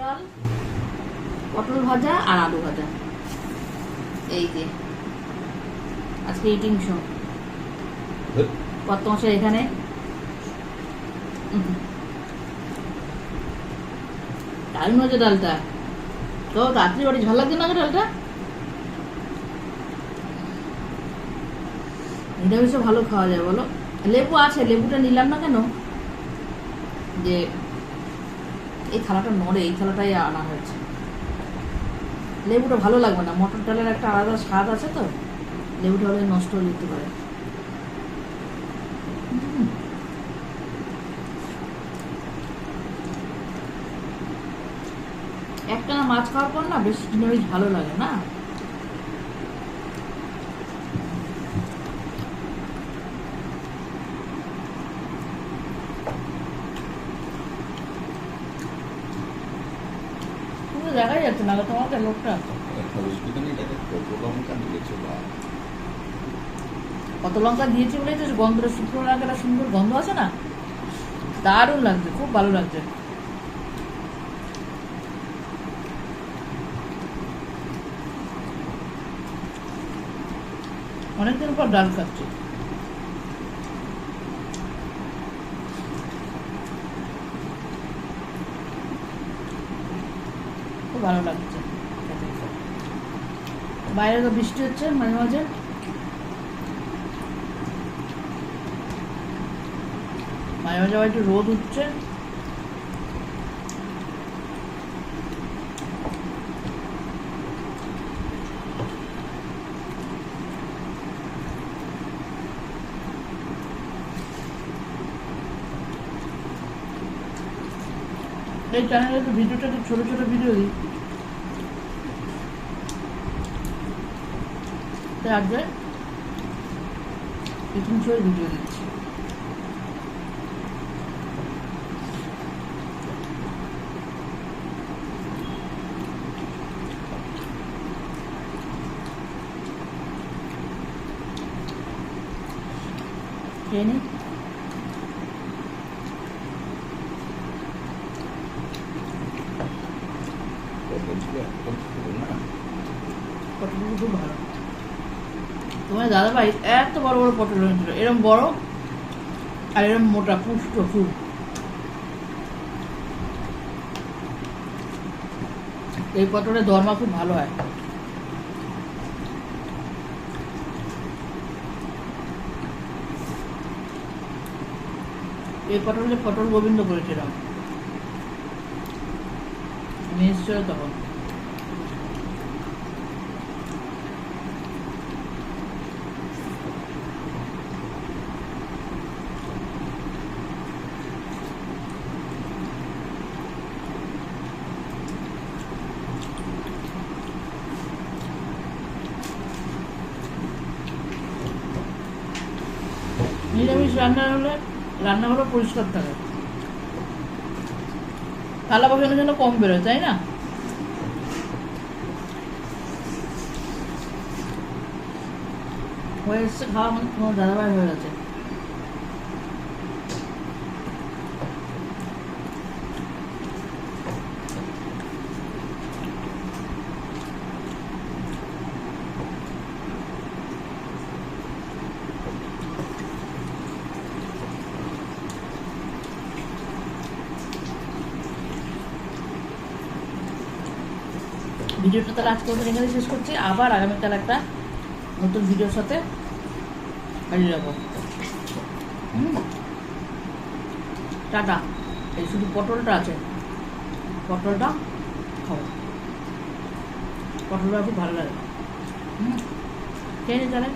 ডাল, পটল ভাজা আর আলু ভাজা। এই যে, আজকে কত মাসে এখানে? দারুণ হয়েছে ডালটা। তো রাত্রি বাড়ি ঝাল লাগছে না ডালটা? নিরামিষও ভালো খাওয়া যায়, বলো। লেবু আছে, লেবুটা নিলাম না কেন? যে এই থালাটা নড়ে, এই থালাটাই আনা হয়েছে। লেবুটা ভালো লাগবে না, মটর ডালের একটা আলাদা স্বাদ আছে তো, লেবুটা হলে নষ্ট হয়ে যেতে পারে। হুম। একটা না মাছ খাওয়ার পর না বেশ ভালো লাগে না? কিন্তু দেখাই যাচ্ছে না লোকটা কত লঙ্কা দিয়েছি বলেই তো গন্ধটা শুকনো লঙ্কাটা সুন্দর গন্ধ আছে না? দারুণ লাগছে খুব ভালো লাগছে। অনেকদিন পর ডাল খাচ্ছি। খুব ভালো লাগছে। বাইরে তো বৃষ্টি হচ্ছে মাঝে মাঝে। মাঝে মাঝে একটু রোদ উঠছে। এই চ্যানেলে একটু ভিডিওটা একটু ছোটো ছোটো ভিডিও দিই। আজকে পিকনিক শোয়ের ভিডিও দিচ্ছি। খেয়ে খুব তোমার দাদা ভাই এত বড় বড় পটল এনেছিল। এরম বড় আর এরম মোটা, পুষ্ট ফুল এই পটলের খুব ভালো হয়। এই পটলে পটল গোবিন্দ করেছিলাম। এসেছিল তখন। নিরামিষ রান্না হলে রান্নাঘরও পরিষ্কার থাকে। থালা বাসনের জন্য কম বেরোয়, তাই না? হয়ে এসছে খাওয়া মানে তোমার দাদাভাই হয়ে গেছে। ভিডিওটা তাহলে আজকে ওদের এখানে শেষ করছি। আবার আগামীকাল একটা নতুন ভিডিওর সাথে যাব। টাটা। এই শুধু পটলটা আছে। পটলটা খাও পটলটা খুব ভালো লাগে। হুম। আছে তাহলে।